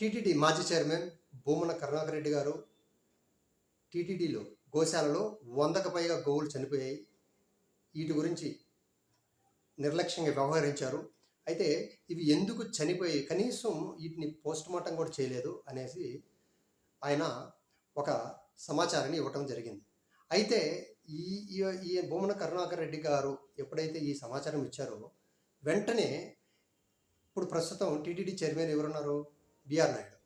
TTD మాజీ chairman Bhumana Karunakar Reddy గారు టీటీడీలో గోశాలలో వందకు పైగా గోవులు చనిపోయాయి. వీటి గురించి నిర్లక్ష్యంగా వ్యవహరించారు. అయితే ఇవి ఎందుకు చనిపోయాయి? కనీసం వీటిని పోస్ట్ మార్టం కూడా చేయలేదు అనేసి ఆయన ఒక సమాచారాన్ని ఇవ్వటం జరిగింది. అయితే ఈ ఈ- ఈ భూమన కరుణాకర్ రెడ్డి గారు ఎప్పుడైతే ఈ సమాచారం ఇచ్చారో వెంటనే ఇప్పుడు ప్రస్తుతం టీటీడీ చైర్మన్ ఎవరున్నారు? B R Naidu.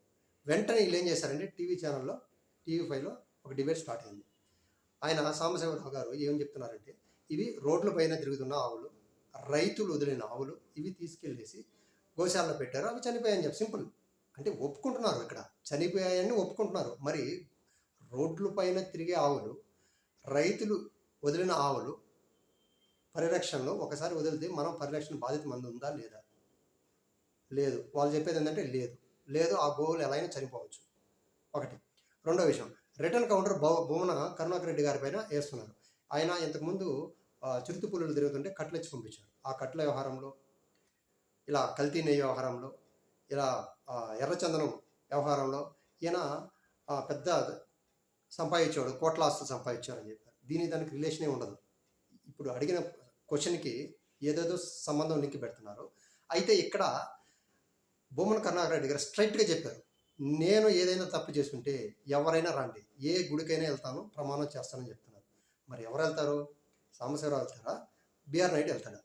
వెంటనే వీళ్ళు ఏం చేశారంటే టీవీ ఛానల్లో టీవీ ఫైవ్లో ఒక డిబేట్ స్టార్ట్ అయింది. ఆయన సాంబశివరావు గారు ఏం చెప్తున్నారంటే ఇవి రోడ్ల పైన తిరుగుతున్న ఆవులు రైతులు వదిలిన ఆవులు ఇవి తీసుకెళ్ళేసి గోశాలలో పెట్టారు అవి చనిపోయాయని చెప్పి సింపుల్. అంటే ఒప్పుకుంటున్నారు ఇక్కడ. చనిపోయాయని ఒప్పుకుంటున్నారు. మరి రోడ్ల పైన తిరిగే ఆవులు రైతులు వదిలిన ఆవులు పరిరక్షణలో ఒకసారి వదిలితే మనం పరిరక్షణ బాధ్యత మంది ఉందా లేదా? లేదు. వాళ్ళు చెప్పేది ఏంటంటే లేదు. లేదు ఆ గోవులు ఎలా అయినా చనిపోవచ్చు. ఒకటి. రెండో విషయం. రిటర్న్ కౌంటర్ భూ భువన కరుణాకర్ రెడ్డి గారి పైన వేస్తున్నారు. ఆయన ఇంతకుముందు చిరుతు పులులు తిరుగుతుంటే కట్లు ఇచ్చి పంపించారు. ఆ కట్ల వ్యవహారంలో ఇలా కల్తీ నెయ్యి వ్యవహారంలో ఇలా ఎర్రచందనం వ్యవహారంలో ఈయన పెద్ద సంపాదించాడు కోట్ల ఆస్తులు సంపాదించాడని చెప్పారు. దీనికి దానికి రిలేషనే ఉండదు. ఇప్పుడు అడిగిన క్వశ్చన్కి ఏదేదో సంబంధం లింక్ పెడుతున్నారు. అయితే ఇక్కడ భూమన కరుణాకర్ రెడ్డి గారు స్ట్రైట్గా చెప్పారు. నేను ఏదైనా తప్పు చేసుకుంటే ఎవరైనా రండి. ఏ గుడికైనా వెళ్తాను ప్రమాణం చేస్తానని చెప్తున్నారు. మరి ఎవరు వెళ్తారు సాంబశివరావు వెళ్తారా? బిఆర్ నాయుడు వెళ్తాడా?